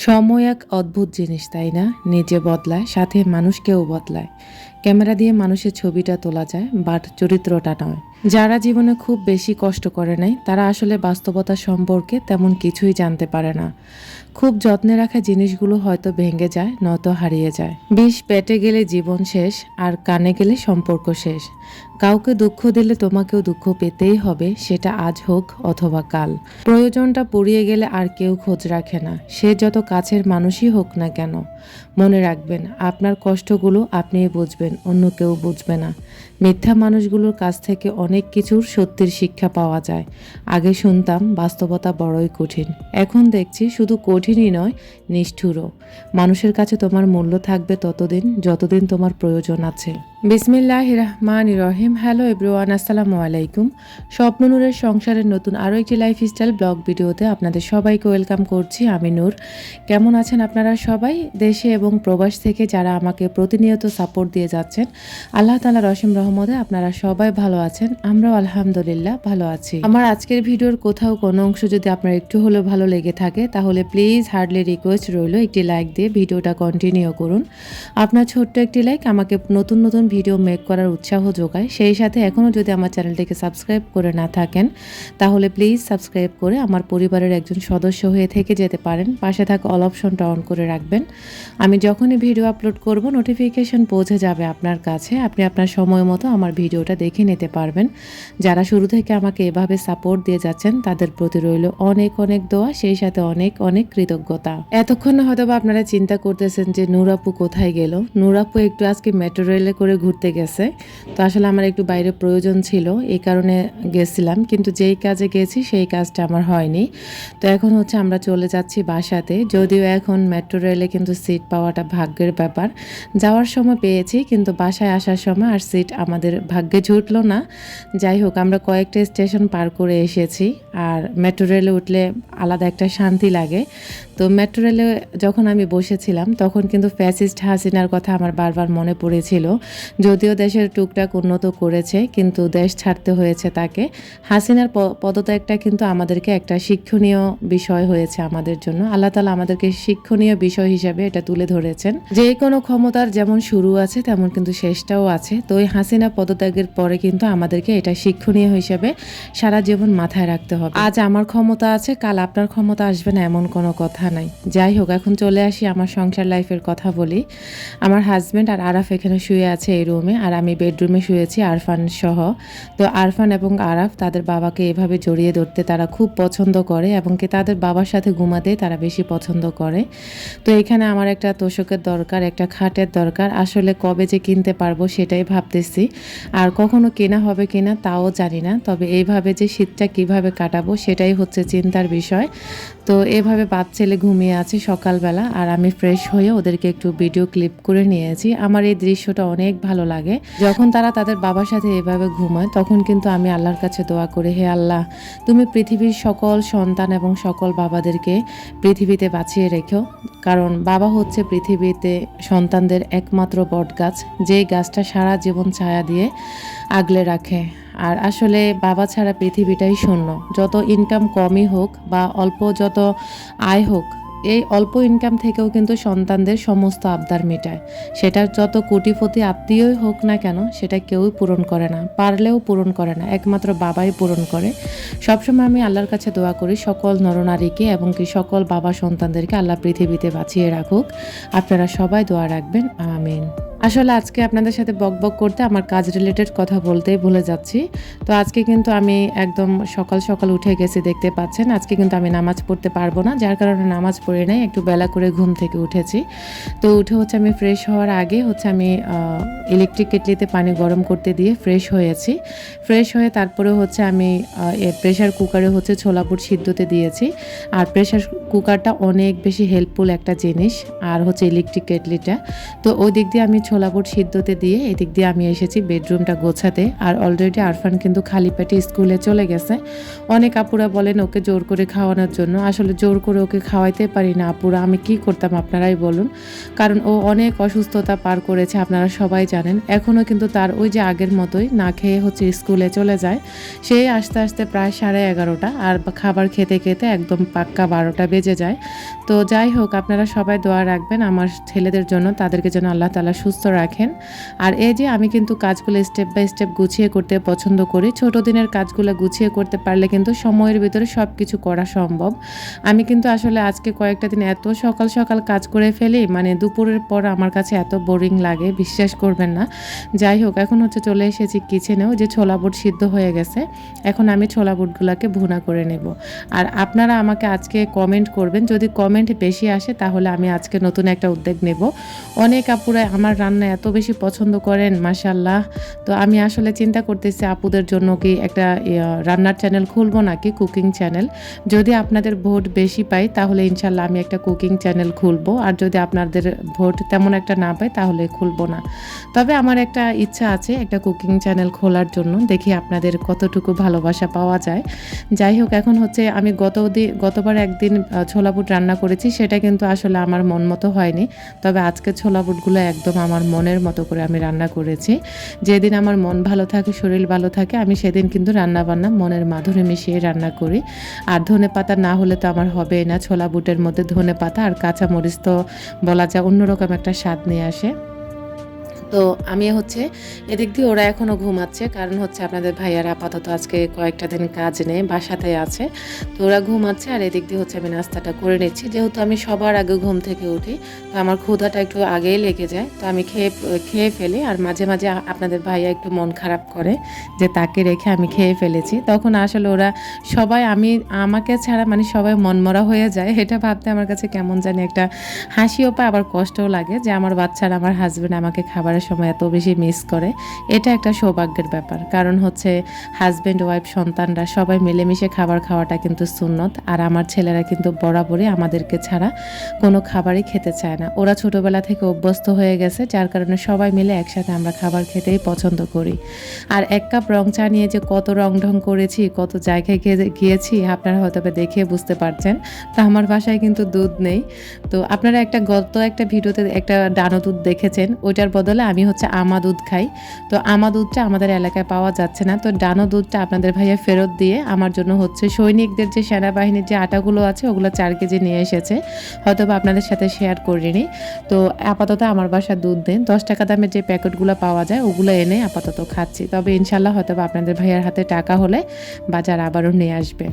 সময় এক অদ্ভুত জিনিস, তাই না? নিজে বদলায়, সাথে মানুষকেও বদলায়। ক্যামেরা দিয়ে মানুষের ছবিটা তোলা যায়, বাট চরিত্রটা নয়। যারা জীবনে খুব বেশি কষ্ট করে নাই, তারা আসলে বাস্তবতা সম্পর্কে তেমন কিছুই জানতে পারে না। খুব যত্নে রাখা জিনিসগুলো হয়তো ভেঙে যায় নয়তো হারিয়ে যায়। বিষ পেটে গেলে জীবন শেষ, আর কানে গেলে সম্পর্ক শেষ। কাউকে দুঃখ দিলে তোমাকেও দুঃখ পেতেই হবে, সেটা আজ হোক অথবা কাল। প্রয়োজনটা পুড়িয়ে গেলে আর কেউ খোঁজ রাখে না, সে যত কাছের মানুষই হোক না কেন। মনে রাখবেন, আপনার কষ্টগুলো আপনিই বুঝবেন, অন্য কেউ বুঝবে না। মিথ্যা মানুষগুলোর কাছ থেকে অনেক কিছুর সত্যির শিক্ষা পাওয়া যায়। আগে শুনতাম, বাস্তবতা বড়ই কঠিন। এখন দেখছি, শুধু কঠিনই নয় নিষ্ঠুরও। মানুষের কাছে তোমার মূল্য থাকবে ততদিন যতদিন তোমার প্রয়োজন আছে। বিসমিল্লাহ রহমান রহিম হ্যালো এভরিওয়ান আসসালামু আলাইকুম। স্বপ্ন নূরের সংসারের নতুন আরও একটি লাইফস্টাইল ব্লগ ভিডিওতে আপনাদের সবাইকে ওয়েলকাম করছি। আমি নূর। কেমন আছেন আপনারা সবাই? দেশে এবং প্রবাস থেকে যারা আমাকে প্রতিনিয়ত সাপোর্ট দিয়ে যাচ্ছেন, আল্লাহ তালা রসিম রহমদে আপনারা সবাই ভালো আছেন। আমরাও আলহামদুলিল্লাহ ভালো আছি। আমার আজকের ভিডিওর কোথাও কোনো অংশ যদি আপনার একটু হলেও ভালো লেগে থাকে, তাহলে প্লিজ হার্ডলি রিকোয়েস্ট রইল একটি লাইক দিয়ে ভিডিওটা কন্টিনিউ করুন। আপনার ছোট্ট একটি লাইক আমাকে নতুন নতুন ভিডিও মেক করার উৎসাহ যোগায়। সেই সাথে এখনও যদি আমার চ্যানেলটিকে সাবস্ক্রাইব করে না থাকেন, তাহলে প্লিজ সাবস্ক্রাইব করে আমার পরিবারের একজন সদস্য হয়ে থেকে যেতে পারেন। পাশে থাকা অল অপশনটা অন করে রাখবেন। আমি যখনই ভিডিও আপলোড করব নোটিফিকেশন পৌঁছে যাবে আপনার কাছে। আপনি আপনার সময় মতো আমার ভিডিওটা দেখে নিতে পারবেন। যারা শুরু থেকে আমাকে এভাবে সাপোর্ট দিয়ে যাচ্ছেন, তাদের প্রতি রইল অনেক অনেক দোয়া, সেই সাথে অনেক অনেক কৃতজ্ঞতা। এতক্ষণ হয়তো আপনারা চিন্তা করতেছেন যে নুরাপু কোথায় গেল? নুরাপু একটু আজকে মেট্রো রেলে করে ঘুরতে গেছে। তো আসলে আমার একটু বাইরে প্রয়োজন ছিল, এই কারণে গেছিলাম। কিন্তু যেই কাজে গেছি, সেই কাজটা আমার হয়নি। তো এখন হচ্ছে আমরা চলে যাচ্ছি বাসাতে। যদিও এখন মেট্রো রেলে কিন্তু সিট পাওয়াটা ভাগ্যের ব্যাপার। যাওয়ার সময় পেয়েছি, কিন্তু বাসায় আসার সময় আর সিট আমাদের ভাগ্যে জুটলো না। যাই হোক, আমরা কয়েকটা স্টেশন পার করে এসেছি। আর মেট্রো রেলে উঠলে আলাদা একটা শান্তি লাগে। তো মেট্রো রেলে যখন আমি বসেছিলাম, তখন কিন্তু ফ্যাসিস্ট হাসিনার কথা আমার বারবার মনে পড়েছিল। যদিও দেশের টুকটাক উন্নত করেছে, কিন্তু দেশ ছাড়তে হয়েছে তাকে। হাসিনার পদত্যাগটা কিন্তু আমাদেরকে একটা শিক্ষণীয় বিষয় হয়েছে আমাদের জন্য। আল্লাহ তালা আমাদেরকে শিক্ষণীয় বিষয় হিসাবে এটা তুলে ধরেছেন। যে কোনো ক্ষমতার যেমন শুরু আছে, তেমন কিন্তু শেষটাও আছে। তো ওই হাসিনা পদত্যাগের পরে কিন্তু আমাদেরকে এটা শিক্ষণীয় হিসাবে সারা জীবন মাথায় রাখতে হবে। আজ আমার ক্ষমতা আছে, কাল আপনার ক্ষমতা আসবে না, এমন কোনো কথা নাই। যাই হোক, এখন চলে আসি আমার সংসার লাইফের কথা বলি। আমার হাজব্যান্ড আর আরাফ এখানে শুয়ে আছে এই রুমে আর আমি বেডরুমে শুয়েছি, আরফান সহ। তো আরফান এবং আরাফ তাদের বাবাকে এভাবে জড়িয়ে ধরতে তারা খুব পছন্দ করে এবং কি তাদের বাবার সাথে ঘুমাতে তারা বেশি পছন্দ করে। তো এখানে আমার একটা তোষকের দরকার, একটা খাটের দরকার, আসলে কবে যে কিনতে পারব সেটাই ভাবতেছি। আর কখনো কেনা হবে কিনা তাও জানি না, তবে এইভাবে যে শীতটা কীভাবে কাটাবো সেটাই হচ্ছে চিন্তার বিষয়। তো এভাবে বাদ ছেলে ঘুমিয়ে আছে সকালবেলা আর আমি ফ্রেশ হয়ে ওদেরকে একটু ভিডিও ক্লিপ করে নিয়েছি। আমার এই দৃশ্যটা অনেক ভালো লাগে। যখন তারা তাদের বাবার সাথে এভাবে ঘুমায়, তখন কিন্তু আমি আল্লাহর কাছে দোয়া করি, হে আল্লাহ, তুমি পৃথিবীর সকল সন্তান এবং সকল বাবাদেরকে পৃথিবীতে বাঁচিয়ে রেখো। কারণ বাবা হচ্ছে পৃথিবীতে সন্তানদের একমাত্র বট গাছ যেই গাছটা সারা জীবন ছায়া দিয়ে আগলে রাখে। আর আসলে বাবা ছাড়া পৃথিবীটাই শূন্য। যত ইনকাম কমই হোক বা অল্প যত আয় হোক, এই অল্প ইনকাম থেকেও কিন্তু সন্তানদের সমস্ত আবদার মেটায়। সেটা যত কোটিপতি আত্মীয়ই হোক না কেন, সেটা কেউই পূরণ করে না, পারলেও পূরণ করে না, একমাত্র বাবাই পূরণ করে। সবসময় আমি আল্লাহর কাছে দোয়া করি, সকল নরনারীকে এবং কি সকল বাবা সন্তানদেরকে আল্লাহ পৃথিবীতে বাঁচিয়ে রাখুক। আপনারা সবাই দোয়া রাখবেন, আমিন। আসলে আজকে আপনাদের সাথে বক বক করতে আমার কাজ রিলেটেড কথা বলতেই ভুলে যাচ্ছি। তো আজকে কিন্তু আমি একদম সকাল সকাল উঠে গেছি, দেখতে পাচ্ছেন। আজকে কিন্তু আমি নামাজ পড়তে পারব না, যার কারণে নামাজ পড়ে নাই, একটু বেলা করে ঘুম থেকে উঠেছি। তো উঠে হচ্ছে আমি ফ্রেশ হওয়ার আগে হচ্ছে আমি ইলেকট্রিক কেটলিতে পানি গরম করতে দিয়ে ফ্রেশ হয়েছি। ফ্রেশ হয়ে তারপরে হচ্ছে আমি প্রেশার কুকারে হচ্ছে ছোলাপুর সিদ্ধতে দিয়েছি। আর প্রেশার কুকারটা অনেক বেশি হেল্পফুল একটা জিনিস, আর হচ্ছে ইলেকট্রিক কেটলিটা। তো ওই দিক দিয়ে আমি ছোলা বুট সিদ্ধতে দিয়ে এদিক দিয়ে আমি এসেছি বেডরুমটা গোছাতে। আর অলরেডি আরফান কিন্তু খালি পেটে স্কুলে চলে গেছে। অনেক আপুরা বলেন ওকে জোর করে খাওয়ানোর জন্য। আসলে জোর করে ওকে খাওয়াইতে পারি না আপুরা, আমি কি করতাম আপনারাই বলুন। কারণ ও অনেক অসুস্থতা পার করেছে, আপনারা সবাই জানেন। এখনও কিন্তু তার ওই যে আগের মতোই না খেয়ে হচ্ছে স্কুলে চলে যায়। সেই আস্তে আস্তে প্রায় সাড়ে এগারোটা, আর খাবার খেতে খেতে একদম পাক্কা বারোটা বেজে যায়। তো যাই হোক, আপনারা সবাই দোয়া রাখবেন আমার ছেলেদের জন্য, তাদেরকে যেন আল্লাহ তালা সুস্থ রাখেন। আর এই যে আমি কিন্তু কাজগুলো স্টেপ বাই স্টেপ গুছিয়ে করতে পছন্দ করি, ছোট দিনের কাজগুলো গুছিয়ে করতে পারলে কিন্তু সময়ের ভিতরে সব কিছু করা সম্ভব। আমি কিন্তু আসলে আজকে কয়েকটা দিন এত সকাল সকাল কাজ করে ফেলি মানে দুপুরের পর আমার কাছে এত বোরিং লাগে, বিশ্বাস করবেন না। যাই হোক, এখন হচ্ছে চলে এসেছি কিচেনেও যে ছোলা বুট সিদ্ধ হয়ে গেছে, এখন আমি ছোলা বুটগুলোকে ভুনা করে নেব। আর আপনারা আমাকে আজকে কমেন্ট করবেন, যদি কমেন্ট বেশি আসে তাহলে আমি আজকে নতুন একটা উদ্যোগ নেব। অনেক আপুরা আমার রান্না এত বেশি পছন্দ করেন মাসাল্লাহ তো আমি আসলে চিন্তা করতেছি আপুদের জন্য কি একটা রান্নার চ্যানেল খুলবো নাকি কুকিং চ্যানেল যদি আপনাদের ভোট বেশি পাই তাহলে ইনশাল্লাহ আমি একটা কুকিং চ্যানেল খুলবো। আর যদি আপনাদের ভোট তেমন একটা না পাই তাহলে খুলবো না। তবে আমার একটা ইচ্ছা আছে একটা কুকিং চ্যানেল খোলার জন্য। দেখি আপনাদের কতটুকু ভালোবাসা পাওয়া যায়। যাই হোক এখন হচ্ছে আমি গত গতবার একদিন আহ, ছোলা বুট রান্না করেছি সেটা কিন্তু আসলে আমার মন মতো হয়নি। তবে আজকে ছোলা বুটগুলো একদম আমার মনের মতো করে আমি রান্না করেছি। যেদিন আমার মন ভালো থাকে, শরীর ভালো থাকে, আমি সেদিন কিন্তু রান্না বান্না মনের মাধুরে মিশিয়ে রান্না করি। আর ধনে পাতা না হলে তো আমার হবে না। ছোলা বুটের মধ্যে ধনে পাতা আর কাঁচা মরিচ তো বলা যায় অন্যরকম একটা স্বাদ নিয়ে আসে। তো আমি হচ্ছে এদিক দিয়ে ওরা এখনও ঘুমাচ্ছে। কারণ হচ্ছে আপনাদের ভাইয়ারা আপাতত আজকে কয়েকটা দিন কাজ নেই, বাসাতে আছে। তো ওরা ঘুমাচ্ছে আর এদিক দিয়ে হচ্ছে আমি নাস্তাটা করে নিচ্ছি। যেহেতু আমি সবার আগে ঘুম থেকে উঠি, তো আমার ক্ষুধাটা একটু আগেই লেগে যায়। তো আমি খেয়ে খেয়ে ফেলি আর মাঝে মাঝে আপনাদের ভাইয়া একটু মন খারাপ করে যে তাকে রেখে আমি খেয়ে ফেলেছি। তখন আসলে ওরা সবাই আমি, আমাকে ছাড়া মানে সবাই মনমরা হয়ে যায়। এটা ভাবতে আমার কাছে কেমন জানি একটা হাসিও পায়, আবার কষ্টও লাগে যে আমার বাচ্চারা, আমার হাজব্যান্ড আমাকে খাবারের সময় এত বেশি মিস করে, এটা একটা সৌভাগ্যের ব্যাপার। কারণ হচ্ছে হাজব্যান্ড ওয়াইফ সন্তানরা সবাই মিলেমিশে খাবার খাওয়াটা কিন্তু সুন্নত, আর আমার ছেলেরা কিন্তু বরাবরই আমাদেরকে ছাড়া কোনো খাবারই খেতে চায় না। ওরা ছোটবেলা থেকে অভ্যস্ত হয়ে গেছে, যার কারণে সবাই মিলে একসাথে আমরা খাবার খেতেই পছন্দ করি। আর এক কাপ রং চা নিয়ে যে কত রং ঢং করেছি, কত জায়গায় গিয়ে- গিয়েছি, আপনারা হয়তো দেখে বুঝতে পারছেন, তা আমার বাসায় কিন্তু দুধ নেই। তো আপনারা একটা গত একটা ভিডিওতে একটা ডানো দুধ দেখেছেন, ওইটার বদলে আমি হচ্ছে আমা দুধ খাই। তো আমা দুধটা আমাদের এলাকায় পাওয়া যাচ্ছে না। তো ডানো দুধটা আপনাদের ভাইয়া ফেরত দিয়ে আমার জন্য হচ্ছে সৈনিকদের যে সেনাবাহিনীর যে আটাগুলো আছে, ওগুলো চার কেজি নিয়ে এসেছে। হয়তো বা আপনাদের সাথে শেয়ার করিনি। তো আপাতত আমার বাসার দুধ দেন। দশ টাকা দামের যে প্যাকেটগুলো পাওয়া যায়, ওগুলো এনে আপাতত খাচ্ছি। তবে ইনশাল্লাহ হয়তো বা আপনাদের ভাইয়ার হাতে টাকা হলে বাজার আবারও নিয়ে আসবে।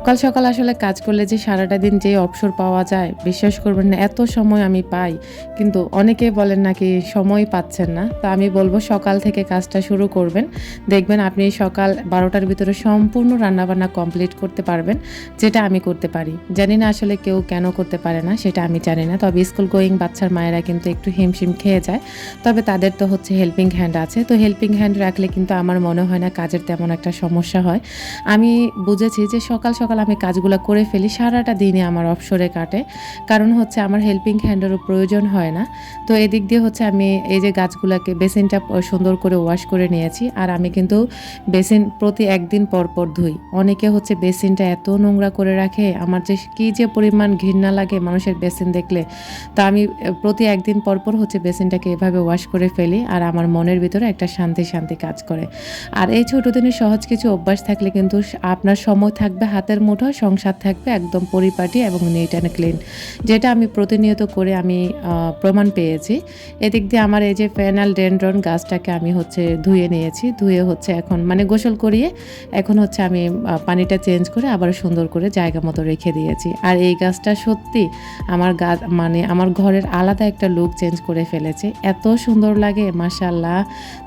সকাল সকাল আসলে কাজ করলে যে সারাটা দিন যে অবসর পাওয়া যায়, বিশ্বাস করবেন না, এত সময় আমি পাই। কিন্তু অনেকে বলেন নাকি সময় পাচ্ছেন না। তো আমি বলব সকাল থেকে কাজটা শুরু করবেন। দেখবেন আপনি সকাল বারোটার ভিতরে সম্পূর্ণ রান্নাবান্না কমপ্লিট করতে পারবেন, যেটা আমি করতে পারি। জানি না আসলে কেউ কেন করতে পারে না, সেটা আমি জানি না। তবে স্কুল গোয়িং বাচ্চার মায়েরা কিন্তু একটু হিমশিম খেয়ে যায়। তবে তাদের তো হচ্ছে হেল্পিং হ্যান্ড আছে। তো হেল্পিং হ্যান্ড রাখলে কিন্তু আমার মনে হয় না কাজের তেমন একটা সমস্যা হয়। আমি বুঝেছি যে সকাল সকাল আমি কাজগুলো করে ফেলি, সারাটা দিনে আমার অবসরে কাটে। কারণ হচ্ছে আমার হেল্পিং হ্যান্ডেরও প্রয়োজন হয় না। তো এদিক দিয়ে হচ্ছে আমি এই যে গাছগুলোকে বেসিনটা সুন্দর করে ওয়াশ করে নিয়েছি। আর আমি কিন্তু বেসিন প্রতি একদিন পর পর ধুই। অনেকে হচ্ছে বেসিনটা এত নোংরা করে রাখে, আমার যে কী যে পরিমাণ ঘৃণা লাগে মানুষের বেসিন দেখলে। তা আমি প্রতি একদিন পর পর হচ্ছে বেসিনটাকে এভাবে ওয়াশ করে ফেলি আর আমার মনের ভিতরে একটা শান্তি শান্তি কাজ করে। আর এই ছোটো দিনের সহজ কিছু অভ্যাস থাকলে কিন্তু আপনার সময় থাকবে হাতের মুঠো সংসার থাকবে একদম পরিপাটি এবং নিট অ্যান্ড ক্লিন যেটা আমি প্রতিনিয়ত করে আমি প্রমাণ পেয়েছি। এদিক দিয়ে আমার এই যে ফেনাল ডেন্ড্রন গাছটাকে আমি হচ্ছে ধুয়ে নিয়েছি, ধুয়ে হচ্ছে এখন মানে গোসল করিয়ে এখন হচ্ছে আমি পানিটা চেঞ্জ করে আবার সুন্দর করে জায়গা মতো রেখে দিয়েছি। আর এই গাছটা সত্যি আমার গাছ মানে আমার ঘরের আলাদা একটা লুক চেঞ্জ করে ফেলেছে। এত সুন্দর লাগে মাসাল্লাহ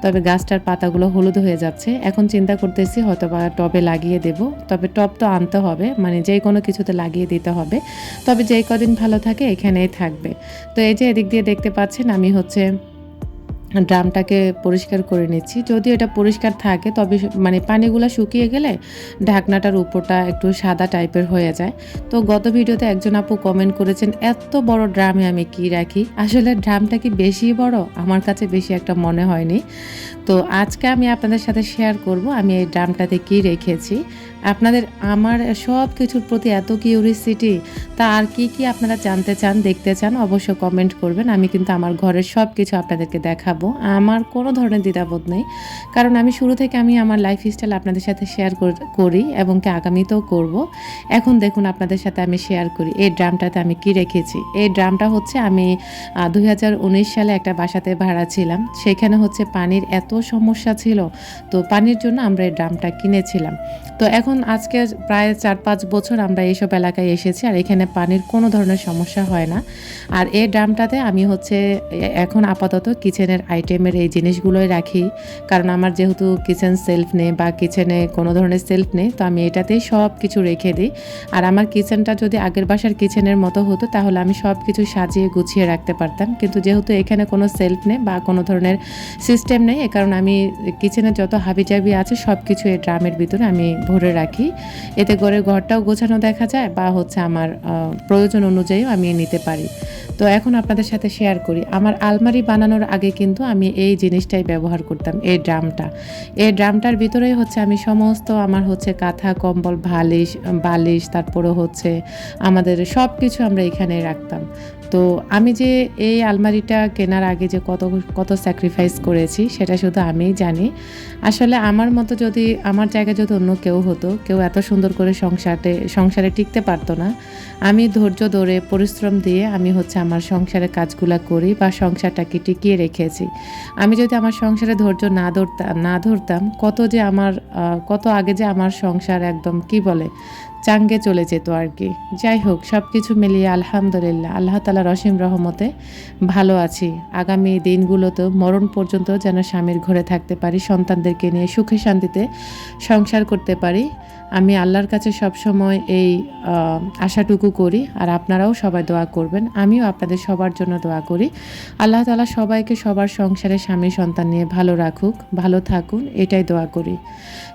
তবে গাছটার পাতাগুলো হলুদ হয়ে যাচ্ছে। এখন চিন্তা করতেছি হয়তো বা টবে লাগিয়ে দেব। তবে টব তো আনতে হবে মানে যে কোনো কিছুতে লাগিয়ে দিতে হবে। তবে যেই কদিন ভালো থাকে এখানেই থাকবে। তো এই যে এদিক দিয়ে দেখতে পাচ্ছেন, আমি হচ্ছে ড্রামটাকে পরিষ্কার করে নিচ্ছি। যদি এটা পরিষ্কার থাকে, তবে মানে পানিগুলো শুকিয়ে গেলে ঢাকনাটার উপরটা একটু সাদা টাইপের হয়ে যায়। তো গত ভিডিওতে একজন আপু কমেন্ট করেছেন, এত বড় ড্রামে আমি কি রাখি? আসলে ড্রামটা কি বেশি বড়? আমার কাছে বেশি একটা মনে হয়নি। তো আজকে আমি আপনাদের সাথে শেয়ার করব, আমি এই ড্রামটাতে কি রেখেছি। আপনাদের আমার সব কিছুর প্রতি এত কিউরিসিটি তা আর কি কি আপনারা জানতে চান, দেখতে চান, অবশ্যই কমেন্ট করবেন। আমি কিন্তু আমার ঘরের সব কিছু আপনাদেরকে দেখাবো। আমার কোনো ধরনের দ্বিধাবোধ নেই। কারণ আমি শুরু থেকে আমি আমার লাইফ স্টাইল আপনাদের সাথে শেয়ার করি এবং কি আগামীতেও করব। এখন দেখুন আপনাদের সাথে আমি শেয়ার করি। এই ড্রামটাতে আমি কি রেখেছি? এই ড্রামটা হচ্ছে আমি দু হাজার উনিশ সালে একটা বাসাতে ভাড়া ছিলাম। সেখানে হচ্ছে পানির এত সমস্যা ছিল। তো পানির জন্য আমরা এই ড্রামটা কিনেছিলাম। তো এখন আজকে প্রায় চার পাঁচ বছর আমরা এইসব এলাকায় এসেছি আর এখানে পানির কোনো ধরনের সমস্যা হয় না। আর এই ড্রামটাতে আমি হচ্ছে এখন আপাতত কিচেনের আইটেমের এই জিনিসগুলোই রাখি। কারণ আমার যেহেতু কিচেন সেলফ নেই বা কিচেনে কোনো ধরনের সেলফ নেই, তো আমি এটাতেই সব কিছু রেখে দিই। আর আমার কিচেনটা যদি আগের বাসার কিচেনের মতো হতো, তাহলে আমি সব কিছু সাজিয়ে গুছিয়ে রাখতে পারতাম। কিন্তু যেহেতু এখানে কোনো সেলফ নেই বা কোনো ধরনের সিস্টেম নেই, এ কারণে আমি কিচেনে যত হাবিজাবি আছে সব কিছু এই ড্রামের ভিতরে আমি ভরে রাখি। এতে করে ঘরটাও গোছানো দেখা যায় বা হচ্ছে আমার প্রয়োজন অনুযায়ীও আমি নিতে পারি। তো এখন আপনাদের সাথে শেয়ার করি। আমার আলমারি বানানোর আগে কিন্তু আমি এই জিনিসটাই ব্যবহার করতাম, এই ড্রামটা। এই ড্রামটার ভিতরেই হচ্ছে আমি সমস্ত আমার হচ্ছে কাঁথা, কম্বল বালিশ বালিশ তারপরে হচ্ছে আমাদের সব কিছু আমরা এখানে রাখতাম। তো আমি যে এই আলমারিটা কেনার আগে যে কত কত স্যাক্রিফাইস করেছি, সেটা শুধু আমিই জানি। আসলে আমার মতো যদি, আমার জায়গায় যদি অন্য কেউ হতো, কেউ এত সুন্দর করে সংসারে সংসারে টিকতে পারতো না, আমি ধৈর্য ধরে, পরিশ্রম দিয়ে আমি হচ্ছে আমার সংসারের কাজগুলো করি বা সংসারটাকে টিকিয়ে রেখেছি। আমি যদি আমার সংসারে ধৈর্য না ধরতাম না ধরতাম, কত যে আমার কত আগে যে আমার সংসার একদম কি বলে চাঙ্গে চলে যেত আর কি। যাই হোক সব কিছু মিলিয়ে আলহামদুলিল্লাহ। আল্লাহ তালা রসিম রহমতে ভালো আছি। আগামী দিনগুলোতেও মরণ পর্যন্ত যেন স্বামীর ঘরে থাকতে পারি, সন্তানদেরকে নিয়ে সুখে শান্তিতে সংসার করতে পারি। আমি আল্লাহর কাছে সবসময় এই আশাটুকু করি আর আপনারাও সবাই দোয়া করবেন। আমিও আপনাদের সবার জন্য দোয়া করি। আল্লাহ তালা সবাইকে সবার সংসারে স্বামী সন্তান নিয়ে ভালো রাখুক, ভালো থাকুন, এটাই দোয়া করি।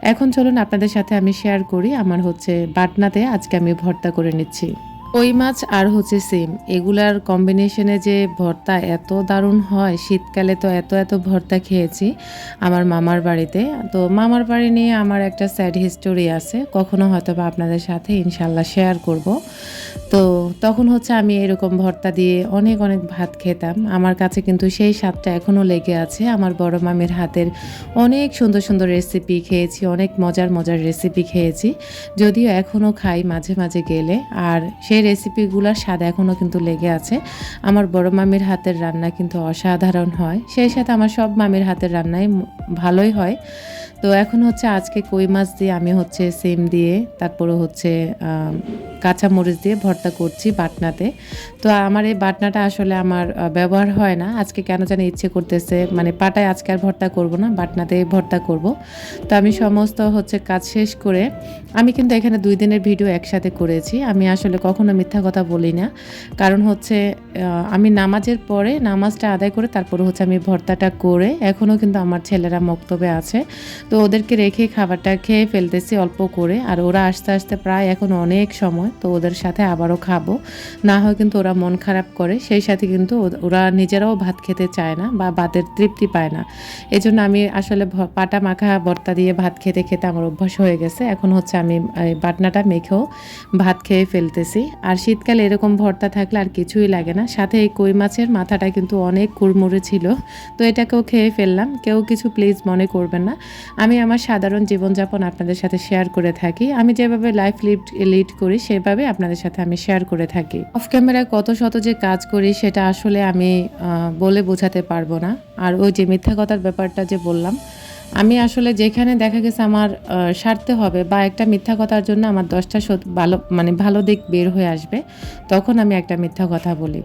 এখন চলুন আপনাদের সাথে আমি শেয়ার করি। আমার হচ্ছে বাটনাতে আজকে আমি ভর্তা করে নিচ্ছি। কই মাছ আর হচ্ছে সিম। এগুলার কম্বিনেশনে যে ভর্তা এত দারুণ হয়, শীতকালে তো এত এত ভর্তা খেয়েছি আমার মামার বাড়িতে। তো মামার বাড়ি নিয়ে আমার একটা স্যাড হিস্টোরি আছে, কখনো হয়তো বা আপনাদের সাথে ইনশাল্লাহ শেয়ার করব। তো তখন হচ্ছে আমি এরকম ভর্তা দিয়ে অনেক অনেক ভাত খেতাম। আমার কাছে কিন্তু সেই স্বাদটা এখনও লেগে আছে। আমার বড় মামির হাতের অনেক সুন্দর সুন্দর রেসিপি খেয়েছি, অনেক মজার মজার রেসিপি খেয়েছি। যদিও এখনও খাই মাঝে মাঝে গেলে। আর সেই রেসিপিগুলোর স্বাদ এখনও কিন্তু লেগে আছে। আমার বড় মামির হাতের রান্না কিন্তু অসাধারণ হয়। সেই সাথে আমার সব মামির হাতের রান্নাই ভালোই হয়। তো এখন হচ্ছে আজকে কই মাছ দিয়ে, আমি হচ্ছে সিম দিয়ে, তারপরে হচ্ছে কাঁচা মরিচ দিয়ে ভর্তা করছি বাটনাতে। তো আমার এই বাটনাটা আসলে আমার ব্যবহার হয় না। আজকে কেন জানি ইচ্ছে করতেছে মানে পাটায় আজকে আর ভর্তা করব না বাটনাতে ভর্তা করব। তো আমি সমস্ত হচ্ছে কাজ শেষ করে, আমি কিন্তু এখানে দুই দিনের ভিডিও একসাথে করেছি। আমি আসলে কখনো মিথ্যা কথা বলি না। কারণ হচ্ছে আমি নামাজের পরে নামাজটা আদায় করে তারপরে হচ্ছে আমি ভর্তাটা করে এখনও কিন্তু আমার ছেলেরা মক্তবে আছে। তো ওদেরকে রেখে খাবারটা খেয়ে ফেলতেছি অল্প করে। আর ওরা আস্তে আস্তে প্রায় এখন অনেক সময় তো ওদের সাথে আবারও খাব। না হয় কিন্তু ওরা মন খারাপ করে, সেই সাথে কিন্তু ওরা নিজেরাও ভাত খেতে চায় না বা ভাতের তৃপ্তি পায় না। এই জন্য আমি আসলে পাটা মাখা, ভর্তা দিয়ে ভাত খেতে খেতে আমার অভ্যাস হয়ে গেছে। এখন হচ্ছে আমি বাটনাটা মেখেও ভাত খেয়ে ফেলতেছি। আর শীতকালে এরকম ভর্তা থাকলে আর কিছুই লাগে না। সাথে এই কই মাছের মাথাটা কিন্তু অনেক কুড়মুড়ে ছিল, তো এটাকেও খেয়ে ফেললাম। কেউ কিছু প্লিজ মনে করবেন না। আমি আমার সাধারণ জীবনযাপন আপনাদের সাথে শেয়ার করে থাকি। আমি যেভাবে লাইফ লিড লিড করি সেভাবে আপনাদের সাথে আমি শেয়ার করে থাকি। অফ ক্যামেরায় কত শত যে কাজ করি, সেটা আসলে আমি বলে বোঝাতে পারব না। আর ওই যে মিথ্যা কথার ব্যাপারটা যে বললাম আমি আসলে যেখানে দেখা গেছে আমার স্বার্থে হবে বা একটা মিথ্যা কথার জন্য আমার দশটা ভালো মানে ভালো দিক বের হয়ে আসবে, তখন আমি একটা মিথ্যা কথা বলি।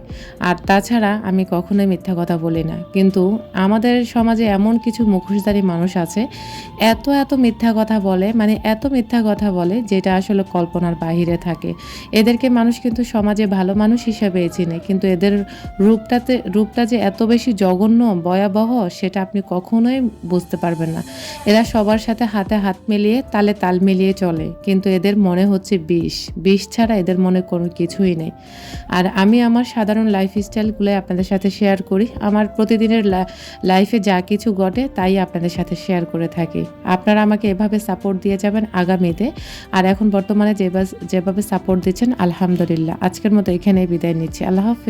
আর তাছাড়া আমি কখনোই মিথ্যা কথা বলি না। কিন্তু আমাদের সমাজে এমন কিছু মুখোশধারী মানুষ আছে, এত এত মিথ্যা কথা বলে মানে এত মিথ্যা কথা বলে, যেটা আসলে কল্পনার বাহিরে থাকে। এদেরকে মানুষ কিন্তু সমাজে ভালো মানুষ হিসেবে চিনে, কিন্তু এদের রূপটাতে, রূপটা যে এত বেশি জঘন্য, ভয়াবহ, সেটা আপনি কখনোই বুঝতে পারবেন না। এরা সবার সাথে হাতে হাত মিলিয়ে তালে তাল মিলিয়ে চলে, কিন্তু এদের মনে হচ্ছে বিষ। বিষ ছাড়া এদের মনে কোনো কিছুই নেই। আর আমি আমার সাধারণ লাইফ স্টাইলগুলো আপনাদের সাথে শেয়ার করি। আমার প্রতিদিনের লাইফে যা কিছু ঘটে, তাই আপনাদের সাথে শেয়ার করে থাকি। আপনারা আমাকে এভাবে সাপোর্ট দিয়ে যাবেন আগামীতে। আর এখন বর্তমানে যেভাবে যেভাবে সাপোর্ট দিচ্ছেন, আলহামদুলিল্লাহ। আজকের মতো এখানেই বিদায় নিচ্ছি। আল্লাহ হাফিজ।